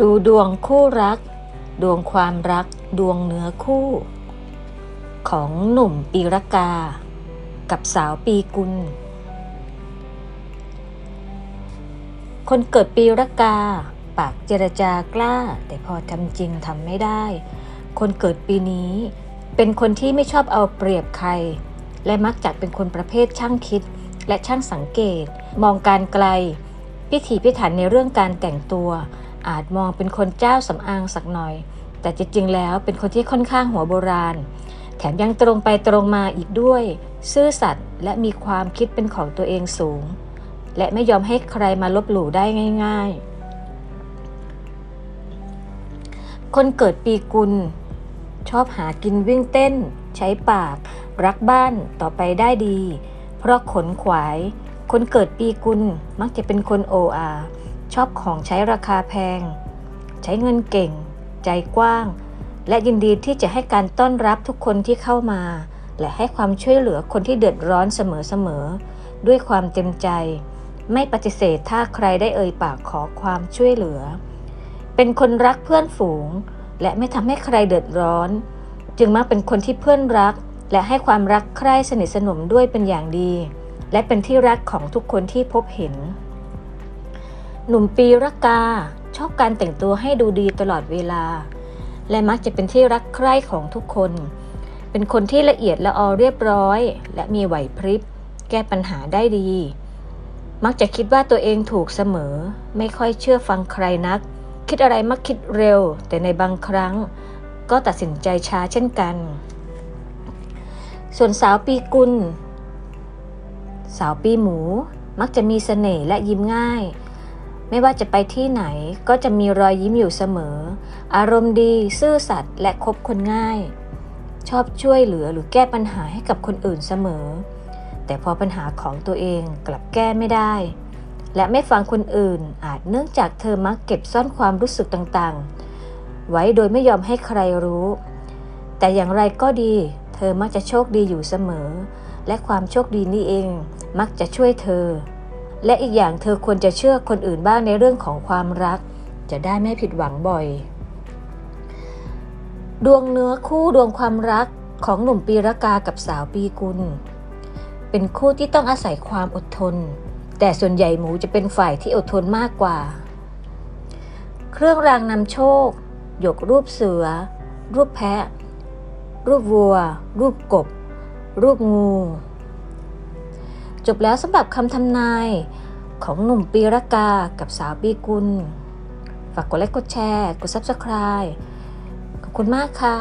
ดูดวงคู่รัก ดวงความรัก ดวงเนื้อคู่ ของหนุ่มปีรกา กับสาวปีกุล คนเกิดปีรกา ปากเจรจากล้า แต่พอทำจริงทำไม่ได้ คนเกิดปีนี้ เป็นคนที่ไม่ชอบเอาเปรียบใคร และมักจะเป็นคนประเภทช่างคิด และช่างสังเกต มองการไกล พิถีพิถันในเรื่องการแต่งตัว อาจมองเป็นคนเจ้าสำอางสักหน่อย แต่จริงๆแล้วเป็นคนที่ค่อนข้างหัวโบราณ แถมยังตรงไปตรงมาอีกด้วย ซื่อสัตย์และมีความคิดเป็นของตัวเองสูง และไม่ยอมให้ใครมาลบหลู่ได้ง่าย ๆ คนเกิดปีกุล ชอบหากินวิ่งเต้น ใช้ปาก รักบ้านต่อไปได้ดี เพราะขนขวาย คนเกิดปีกุลมักจะเป็นคนโออา ชอบของใช้ราคาแพง ใช้เงินเก่ง ใจกว้าง และยินดีที่จะให้การต้อนรับทุกคนที่เข้ามา และให้ความช่วยเหลือคนที่เดือดร้อนเสมอๆด้วยความเต็มใจ ไม่ปฏิเสธถ้าใครได้เอ่ยปากขอความช่วยเหลือ เป็นคนรักเพื่อนฝูง และไม่ทำให้ใครเดือดร้อน จึงมักเป็นคนที่เพื่อนรัก และให้ความรักใคร่สนิทสนมด้วยเป็นอย่างดี และเป็นที่รักของทุกคนที่พบเห็น หนุ่มปีรากาชอบการแต่งตัวให้ดูดีตลอดเวลา และมักจะเป็นที่รักใคร่ของทุกคน เป็นคนที่ละเอียดละออเรียบร้อย และมีไหวพริบ แก้ปัญหาได้ดี มักจะคิดว่าตัวเองถูกเสมอ ไม่ค่อยเชื่อฟังใครนัก คิดอะไรมักคิดเร็ว แต่ในบางครั้ง ก็ตัดสินใจช้าเช่นกัน ส่วนสาวปีกุล สาวปีหมู มักจะมีเสน่ห์และยิ้มง่าย ไม่ว่าจะไปที่ไหนก็จะมีรอยยิ้มอยู่เสมอ อารมณ์ดี ซื่อสัตย์และคบคนง่าย ชอบช่วยเหลือหรือแก้ปัญหาให้กับคนอื่นเสมอ แต่พอปัญหาของตัวเองกลับแก้ไม่ได้ และไม่ฟังคนอื่นอาจเนื่องจากเธอมักเก็บซ่อนความรู้สึกต่างๆ ไว้โดยไม่ยอมให้ใครรู้ แต่อย่างไรก็ดี เธอมักจะโชคดีอยู่เสมอ และความโชคดีนี่เอง มักจะช่วยเธอ และอีกอย่างเธอควรจะเชื่อคนอื่นบ้างในเรื่องของความรัก จะได้ไม่ผิดหวังบ่อย ดวงเนื้อคู่ดวงความรักของหนุ่มปีรากากับสาวปีกุล เป็นคู่ที่ต้องอาศัยความอดทน แต่ส่วนใหญ่หมูจะเป็นฝ่ายที่อดทนมากกว่า เครื่องรางนำโชค หยกรูปเสือ รูปแพะ รูปวัว รูปกบ รูปงู จบแล้วสำหรับคำทำนายของหนุ่มปีรากากับสาวปีกุล ฝากกดไลค์กดแชร์ กด Subscribe ขอบคุณมากค่ะ